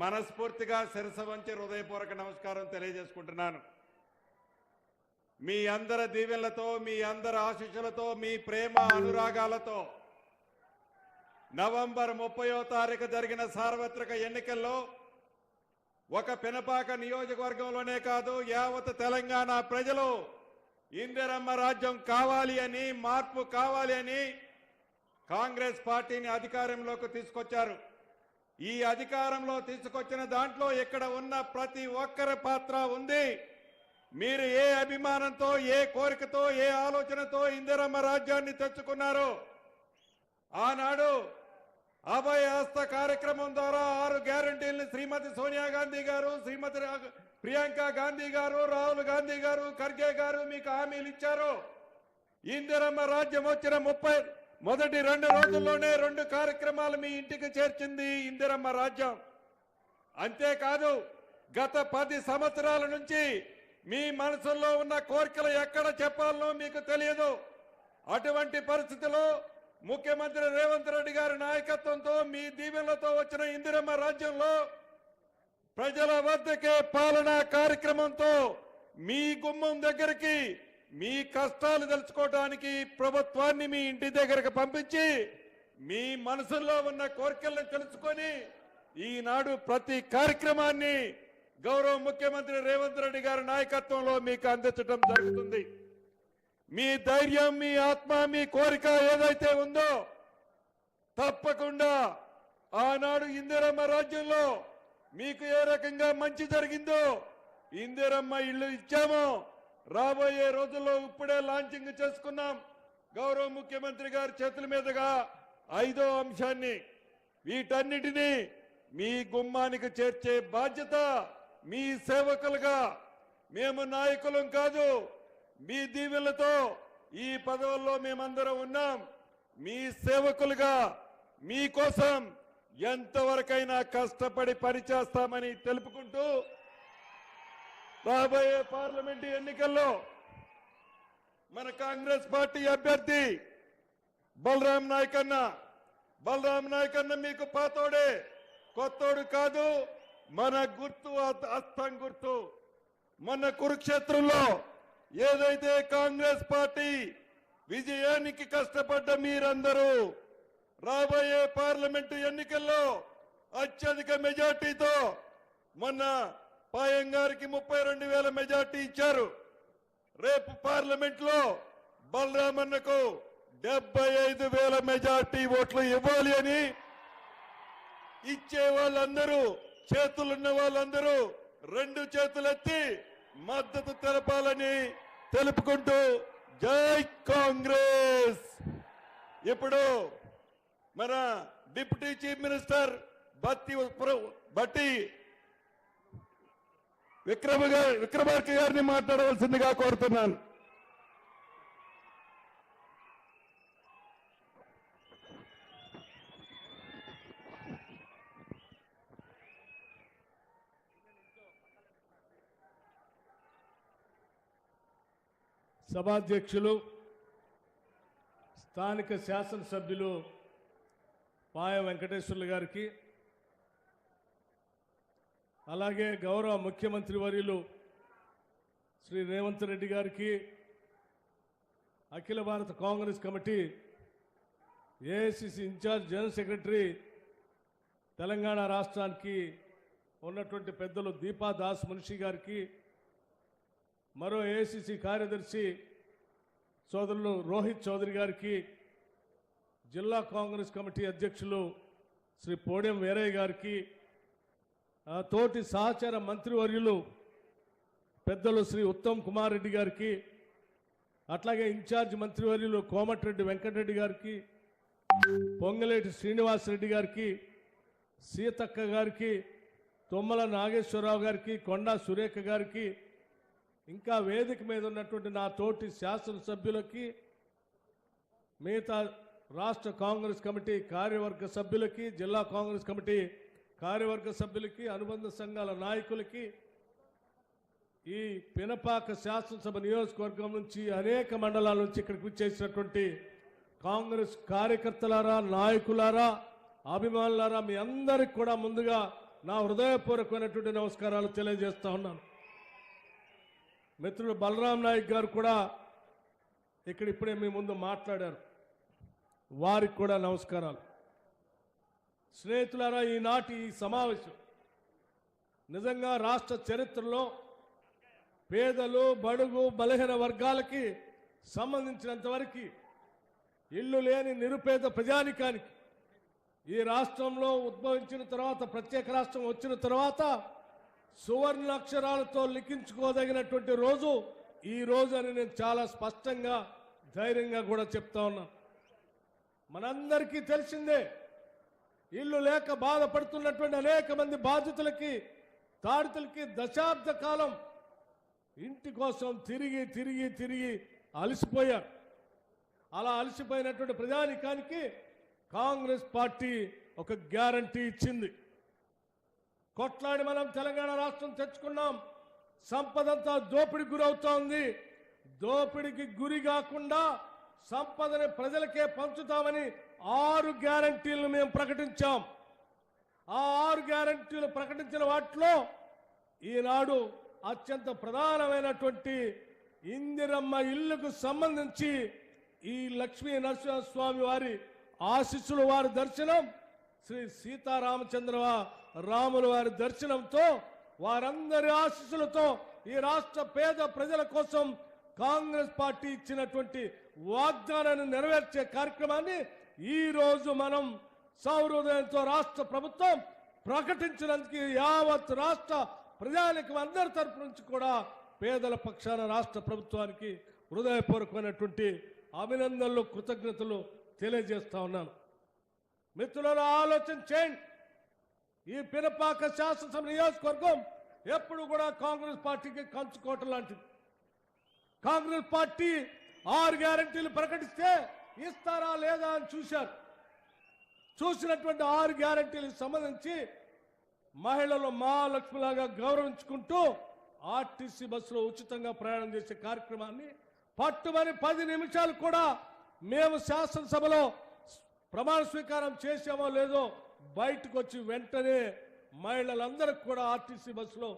మనస్ఫూర్తిగా శిరస వంచి హృదయపూర్వక నమస్కారం తెలియజేసుకుంటున్నాను. మీ అందరి దీవెనలతో మీ అందరి ఆశీస్సులతో మీ ప్రేమ అనురాగాలతో నవంబర్ ముప్పయో తారీఖు జరిగిన సార్వత్రిక ఎన్నికల్లో ఒక పినపాక నియోజకవర్గంలోనే కాదు యావత్ తెలంగాణ ప్రజలు ఇందిరమ్మ రాజ్యం కావాలి అని మార్పు కావాలి అని కాంగ్రెస్ పార్టీని అధికారంలోకి తీసుకొచ్చారు. ఈ అధికారంలో తీసుకొచ్చిన దాంట్లో ఇక్కడ ఉన్న ప్రతి ఒక్కరి పాత్ర ఉంది. మీరు ఏ అభిమానంతో ఏ కోరికతో ఏ ఆలోచనతో ఇందిరమ్మ రాజ్యాన్ని తెచ్చుకున్నారో ఆనాడు అభయ హస్త కార్యక్రమం ద్వారా ఆరు గ్యారంటీలను శ్రీమతి సోనియా గాంధీ గారు శ్రీమతి ప్రియాంక గాంధీ గారు రాహుల్ గాంధీ గారు ఖర్గే గారు మీకు హామీలు ఇచ్చారు. ఇందిరమ్మ రాజ్యం వచ్చిన ముప్పై మొదటి రెండు రోజుల్లోనే రెండు కార్యక్రమాలు మీ ఇంటికి చేర్చింది ఇందిరమ్మ రాజ్యం. అంతేకాదు గత పది సంవత్సరాల నుంచి మీ మనసుల్లో ఉన్న కోరికలు ఎక్కడ చెప్పాలనో మీకు తెలియదు. అటువంటి పరిస్థితిలో ముఖ్యమంత్రి రేవంత్ రెడ్డి గారి నాయకత్వంతో మీ దీవెనలతో వచ్చిన ఇందిరమ్మ రాజ్యంలో ప్రజల వద్దకే పాలనా కార్యక్రమంతో మీ గుమ్మం దగ్గరికి మీ కష్టాలు తెలుసుకోవడానికి ప్రభుత్వాన్ని మీ ఇంటి దగ్గరకు పంపించి మీ మనసుల్లో ఉన్న కోరికలను తెలుసుకొని ఈనాడు ప్రతి కార్యక్రమాన్ని గౌరవ ముఖ్యమంత్రి రేవంత్ రెడ్డి గారి నాయకత్వంలో మీకు అందించడం జరుగుతుంది. మీ ధైర్యం మీ ఆత్మ మీ కోరిక ఏదైతే ఉందో తప్పకుండా ఆనాడు ఇందిరమ్మ రాజ్యంలో మీకు ఏ రకంగా మంచి జరిగిందో ఇందిరమ్మ ఇల్లు ఇచ్చామో రాబోయే రోజుల్లో ఇప్పుడే లాంచింగ్ చేసుకున్నాం. గౌరవ ముఖ్యమంత్రి గారి చేతుల మీదుగా ఐదో అంశాన్ని. వీటన్నిటినీ మీ గుమ్మానికి చేర్చే బాధ్యత మీ సేవకులుగా. మేము నాయకులం కాదు మీ దీవులతో ఈ పదవుల్లో మేమందరం ఉన్నాం. మీ సేవకులుగా మీకోసం ఎంతవరకైనా కష్టపడి పనిచేస్తామని తెలుపుకుంటూ రాబోయే పార్లమెంటు ఎన్నికల్లో మన కాంగ్రెస్ పార్టీ అభ్యర్థి బలరాం నాయక్ అన్న బలరాం నాయక్ అన్న మీకు పాతోడే కొత్తోడు కాదు మన గుర్తు అస్తం గుర్తు. మన కురుక్షేత్రంలో ఏదైతే కాంగ్రెస్ పార్టీ విజయానికి కష్టపడ్డ మీరందరూ రాబోయే పార్లమెంటు ఎన్నికల్లో అత్యధిక మెజార్టీతో మొన్న పాయం గారికి ముప్పై రెండు వేల మెజార్టీ ఇచ్చారు. రేపు పార్లమెంట్లో బలరామన్నకు డెబ్బై ఐదు వేల మెజార్టీ ఓట్లు ఇవ్వాలి అని ఇచ్చే వాళ్ళందరూ చేతులున్న వాళ్ళందరూ రెండు చేతులెత్తి మద్దతు తెలపాలని తెలుపుకుంటూ జై కాంగ్రెస్. ఇప్పుడు మన డిప్యూటీ చీఫ్ మినిస్టర్ బత్తి బట్టి విక్రమ గారి విక్రమార్క గారిని మాట్లాడవలసిందిగా కోరుతున్నాను. సభాధ్యక్షులు స్థానిక శాసనసభ్యులు పాయ వెంకటేశ్వర్లు గారికి అలాగే గౌరవ ముఖ్యమంత్రి వర్యులు శ్రీ రేవంత్ రెడ్డి గారికి అఖిల భారత Congress committee AICC incharge general secretary Telangana రాష్ట్రానికి ఉన్నటువంటి పెద్దలు దీపా దాస్ మున్షి గారికి మరో ఏఐసిసి కార్యదర్శి సోదరులు రోహిత్ చౌదరి గారికి జిల్లా కాంగ్రెస్ కమిటీ అధ్యక్షులు శ్రీ పోడెం వీరయ్య గారికి తోటి సహచార మంత్రివర్యులు పెద్దలు శ్రీ ఉత్తమ్ కుమార్ రెడ్డి గారికి అట్లాగే ఇన్ఛార్జ్ మంత్రివర్యులు కోమటిరెడ్డి వెంకటరెడ్డి గారికి పొంగలేటి శ్రీనివాసరెడ్డి గారికి సీతక్క గారికి తుమ్మల నాగేశ్వరరావు గారికి కొండా సురేఖ గారికి ఇంకా వేదిక మీద ఉన్నటువంటి నా తోటి శాసనసభ్యులకి మిగతా రాష్ట్ర కాంగ్రెస్ కమిటీ కార్యవర్గ సభ్యులకి జిల్లా కాంగ్రెస్ కమిటీ కార్యవర్గ సభ్యులకి అనుబంధ సంఘాల నాయకులకి ఈ పినపాక శాసనసభ నియోజకవర్గం నుంచి అనేక మండలాల నుంచి ఇక్కడికి వచ్చేసినటువంటి కాంగ్రెస్ కార్యకర్తలారా నాయకులారా అభిమానులారా మీ అందరికి కూడా ముందుగా నా హృదయపూర్వకమైనటువంటి నమస్కారాలు తెలియజేస్తా ఉన్నాను. మిత్రుడు బలరాం నాయక్ గారు కూడా ఇక్కడ ఇప్పుడే మీ ముందు మాట్లాడారు. వారికి కూడా నమస్కారాలు. స్నేహితులారా ఈనాటి ఈ సమావేశం నిజంగా రాష్ట్ర చరిత్రలో పేదలు బడుగు బలహీన వర్గాలకి సంబంధించినంతవరకు ఇల్లు లేని నిరుపేద ప్రజానికానికి ఈ రాష్ట్రంలో ఉద్భవించిన తర్వాత ప్రత్యేక రాష్ట్రం వచ్చిన తర్వాత సువర్ణ అక్షరాలతో లిఖించుకోదగినటువంటి రోజు ఈ రోజు అని నేను చాలా స్పష్టంగా ధైర్యంగా కూడా చెప్తా ఉన్నాను మనందరికీ తెలిసిందే ఇల్లు లేక బాధపడుతున్నటువంటి అనేక మంది బాధితులకి తాడితులకి దశాబ్ద కాలం ఇంటి కోసం తిరిగి తిరిగి తిరిగి అలసిపోయారు. అలా అలసిపోయినటువంటి ప్రజానికానికి కాంగ్రెస్ పార్టీ ఒక గ్యారంటీ ఇచ్చింది. కొట్లాడి మనం తెలంగాణ రాష్ట్రం తెచ్చుకున్నాం. సంపదంతా దోపిడికి గురవుతా ఉంది దోపిడికి గురి కాకుండా సంపదని ప్రజలకే పంచుతామని ఆరు గ్యారంటీలను మేము ప్రకటించాం. ఆ ఆరు గ్యారంటీలు ప్రకటించిన వాటిలో ఈనాడు అత్యంత ప్రధానమైనటువంటి ఇందిరమ్మ ఇల్లుకు సంబంధించి ఈ లక్ష్మీ నరసింహస్వామి వారి ఆశీస్సులు వారి దర్శనం శ్రీ సీతారామచంద్ర రాముల వారి దర్శనంతో వారందరి ఆశీస్సులతో ఈ రాష్ట్ర పేద ప్రజల కోసం కాంగ్రెస్ పార్టీ ఇచ్చినటువంటి వాగ్దానాన్ని నెరవేర్చే కార్యక్రమాన్ని ఈ రోజు మనం సౌహృదయంతో రాష్ట్ర ప్రభుత్వం ప్రకటించినందుకు యావత్ రాష్ట్ర ప్రజలకు అందరి తరపు నుంచి కూడా పేదల పక్షాన రాష్ట్ర ప్రభుత్వానికి హృదయపూర్వకమైనటువంటి అభినందనలు కృతజ్ఞతలు తెలియజేస్తా ఉన్నాను. మిత్రులను ఆలోచన చేయండి. ఈ పినపాక శాసనసభ నియోజకవర్గం ఎప్పుడు కూడా కాంగ్రెస్ పార్టీకి కంచుకోవటం లాంటిది. కాంగ్రెస్ పార్టీ ఆరు గ్యారంటీలు ప్రకటిస్తే ఇస్తారా లేదా అని చూశారు. చూసినటువంటి ఆరు గ్యారంటీలకు సంబంధించి మహిళలు మహాలక్ష్మిలాగా గౌరవించుకుంటూ ఆర్టీసీ బస్సులో ఉచితంగా ప్రయాణం చేసే కార్యక్రమాన్ని పట్టుమని పది నిమిషాలు కూడా మేము శాసనసభలో ప్రమాణ స్వీకారం చేసామో లేదో బయటకు వచ్చి వెంటనే మహిళలందరికీ కూడా ఆర్టీసీ బస్సులో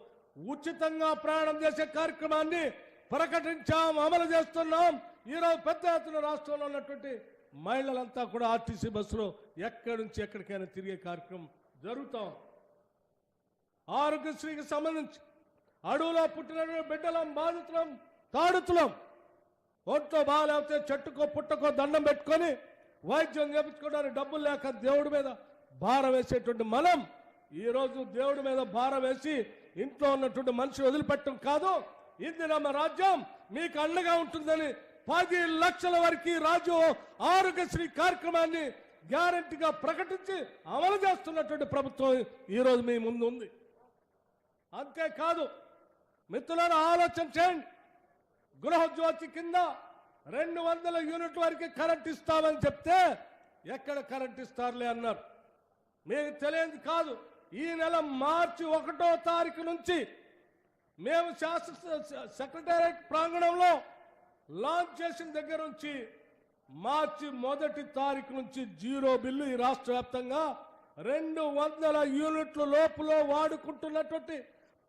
ఉచితంగా ప్రయాణం చేసే కార్యక్రమాన్ని ప్రకటించాం అమలు చేస్తున్నాం. ఈరోజు పెద్ద ఎత్తున రాష్ట్రంలో ఉన్నటువంటి మహిళలంతా కూడా ఆర్టీసీ బస్సులో ఎక్కడి నుంచి ఎక్కడికైనా తిరిగే కార్యక్రమం జరుగుతాం ఆరోగ్యశ్రీకి సంబంధించి అడవులో పుట్టిన బిడ్డలం బాధితులం తాడుతులం ఒంట్లో బాగాలేకపోతే చెట్టుకో పుట్టకో దండం పెట్టుకొని వైద్యం చేపించుకోవడానికి డబ్బులు లేక దేవుడి మీద భారం వేసేటువంటి మనం ఈరోజు దేవుడి మీద భారం వేసి ఇంట్లో ఉన్నటువంటి మనిషి వదిలిపెట్టడం కాదు. ఇది నమ్మ రాజ్యం. మీకు అండగా ఉంటుందని పది లక్షల వరకు రాజు ఆరోగ్యశ్రీ కార్యక్రమాన్ని గ్యారంటీగా ప్రకటించి అమలు చేస్తున్నటువంటి ప్రభుత్వం ఈరోజు మీ ముందు ఉంది. అంతేకాదు మిత్రులను ఆలోచన చేయండి. గృహజ్యోతి కింద రెండు వందల యూనిట్ వరకు కరెంట్ ఇస్తామని చెప్తే ఎక్కడ కరెంట్ ఇస్తారులే అన్నారు. మీకు తెలియదు కాదు ఈ నెల మార్చి ఒకటో తారీఖు నుంచి మేము శాస్త్ర సెక్రటేరియట్ ప్రాంగణంలో లాంచ్ చేసిన దగ్గర నుంచి మార్చి మొదటి తారీఖు నుంచి జీరో బిల్లు ఈ రాష్ట్ర వ్యాప్తంగా రెండు వందల యూనిట్ల లోపల వాడుకుంటున్నటువంటి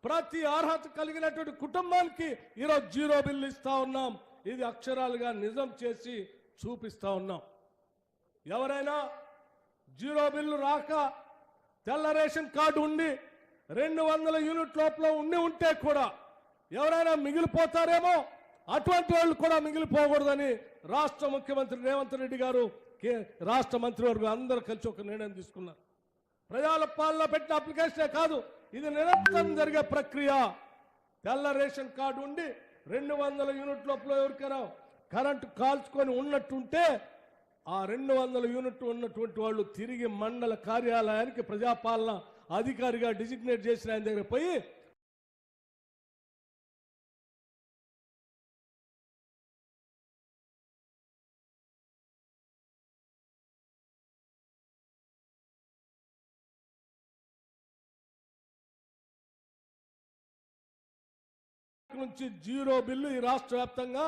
ప్రతి అర్హత కలిగినటువంటి కుటుంబానికి ఈరోజు జీరో బిల్లు ఇస్తా ఉన్నాం. ఇది అక్షరాలుగా నిజం చేసి చూపిస్తా ఉన్నాం. ఎవరైనా జీరో బిల్లు రాక తెల్ల రేషన్ కార్డు ఉండి రెండు వందల యూనిట్ లోపల ఉండి ఉంటే కూడా ఎవరైనా మిగిలిపోతారేమో అటువంటి వాళ్ళు కూడా మిగిలిపోకూడదని రాష్ట్ర ముఖ్యమంత్రి రేవంత్ రెడ్డి గారు కే- రాష్ట్ర మంత్రివర్గం అందరూ కలిసి ఒక నిర్ణయం తీసుకున్నారు. ప్రజల పాలన పెట్టిన అప్లికేషనే కాదు ఇది నిరంతరం జరిగే ప్రక్రియ. తెల్ల రేషన్ కార్డు ఉండి రెండు వందల యూనిట్ లోపల ఎవరికైనా కరెంటు కాల్చుకొని ఉన్నట్టుంటే ఆ రెండు వందల యూనిట్ ఉన్నటువంటి వాళ్ళు తిరిగి మండల కార్యాలయానికి ప్రజాపాలన అధికారిగా డిజిగ్నేట్ చేసిన ఆయన దగ్గర పోయి నుంచి జీరో బిల్లు ఈ రాష్ట్ర వ్యాప్తంగా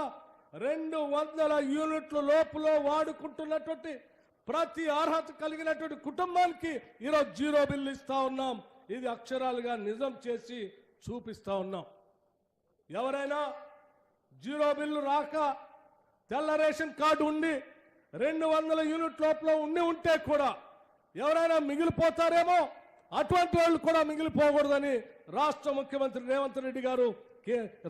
రెండు వందల యూనిట్ల లోపల వాడుకుంటున్నటువంటి ప్రతి అర్హత కలిగినటువంటి కుటుంబానికి ఈరోజు జీరో బిల్లు ఇస్తా ఉన్నాం. ఇది అక్షరాలుగా నిజం చేసి చూపిస్తా ఉన్నాం. ఎవరైనా జీరో బిల్లు రాక తెల్ల రేషన్ కార్డు ఉండి రెండు వందల యూనిట్ లోపల ఉండి ఉంటే కూడా ఎవరైనా మిగిలిపోతారేమో అటువంటి వాళ్ళు కూడా మిగిలిపోకూడదని రాష్ట్ర ముఖ్యమంత్రి రేవంత్ రెడ్డి గారు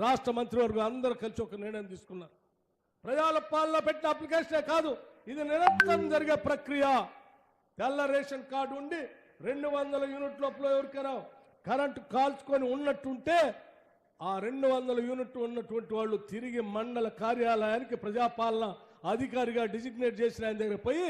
రాష్ట్ర మంత్రివర్గం అందరూ కలిసి ఒక నిర్ణయం తీసుకున్నారు. ప్రజల పాలన పెట్టిన అప్లికేషనే కాదు ఇది నిరంతరం జరిగే ప్రక్రియ. తెల్ల రేషన్ కార్డు ఉండి రెండు వందల యూనిట్ లోపల ఎవరికైనా కరెంటు కాల్చుకొని ఉన్నట్టుంటే ఆ రెండు వందల యూనిట్ ఉన్నటువంటి వాళ్ళు తిరిగి మండల కార్యాలయానికి ప్రజాపాలన అధికారిగా డిజిగ్నేట్ చేసిన ఆయన దగ్గర పోయి